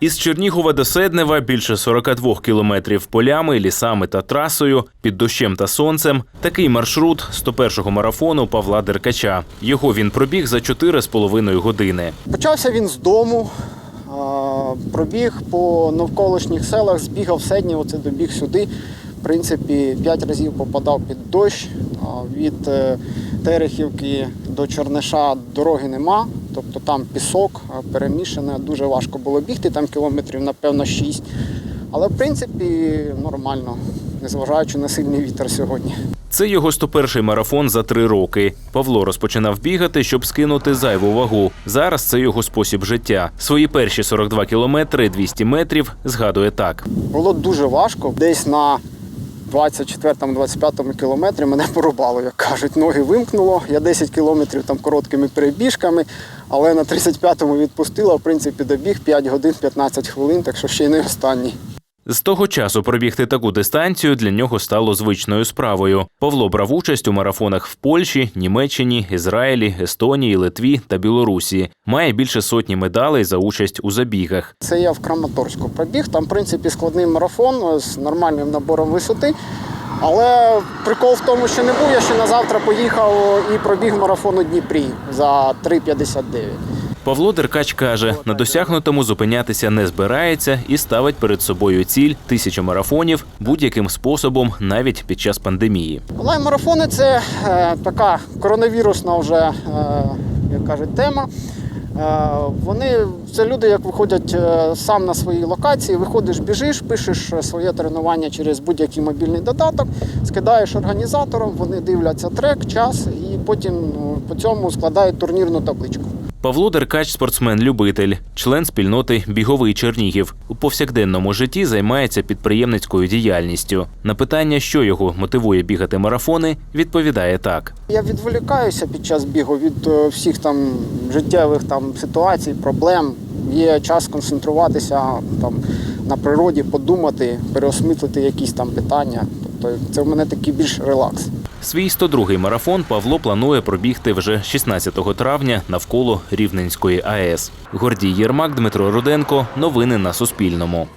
Із Чернігова до Седнева більше 42 кілометрів полями, лісами та трасою, під дощем та сонцем. Такий маршрут 101-го марафону Павла Деркача. Його він пробіг за 4,5 години. Почався він з дому, пробіг по навколишніх селах, збігав Седнів, оце добіг сюди. В принципі, п'ять разів попадав під дощ. Від е, Терехівки до Чорниша дороги нема, тобто там пісок перемішане, дуже важко було бігти, там кілометрів, напевно, 6. Але в принципі нормально, незважаючи на сильний вітер сьогодні. Це його 101-й марафон за три роки. Павло розпочинав бігати, щоб скинути зайву вагу. Зараз це його спосіб життя. Свої перші 42 кілометри, 200 метрів згадує так. Було дуже важко. Десь на 24-25 кілометрі мене порубало, як кажуть. Ноги вимкнуло. Я 10 кілометрів там короткими перебіжками, але на 35-му відпустила. В принципі, добіг 5 годин 15 хвилин, так що ще й не останній. З того часу пробігти таку дистанцію для нього стало звичною справою. Павло брав участь у марафонах в Польщі, Німеччині, Ізраїлі, Естонії, Литві та Білорусі. Має більше сотні медалей за участь у забігах. Це я в Краматорську пробіг. Там, в принципі, складний марафон з нормальним набором висоти. Але прикол в тому, що не був. Я ще на завтра поїхав і пробіг марафон у Дніпрі за 3,59. Павло Деркач каже, на досягнутому зупинятися не збирається і ставить перед собою ціль тисячу марафонів будь-яким способом, навіть під час пандемії. Онлайн-марафони це е, така коронавірусна вже, е, як кажуть, тема. Е, вони це люди, як виходять е, сам на свої локації, виходиш, біжиш, пишеш своє тренування через будь-який мобільний додаток, скидаєш організаторам, вони дивляться трек, час і потім ну, по цьому складають турнірну табличку. Павло Деркач спортсмен-любитель, член спільноти Біговий Чернігів. У повсякденному житті займається підприємницькою діяльністю. На питання, що його мотивує бігати марафони, відповідає так. Я відволікаюся під час бігу від е, всіх там життєвих там ситуацій, проблем. Є час концентруватися там на природі, подумати, переосмислити якісь там питання. Тобто це в мене такий більш релакс. Свій 102-й марафон Павло планує пробігти вже 16 травня навколо Рівненської АЕС. Гордій Єрмак, Дмитро Руденко. Новини на Суспільному.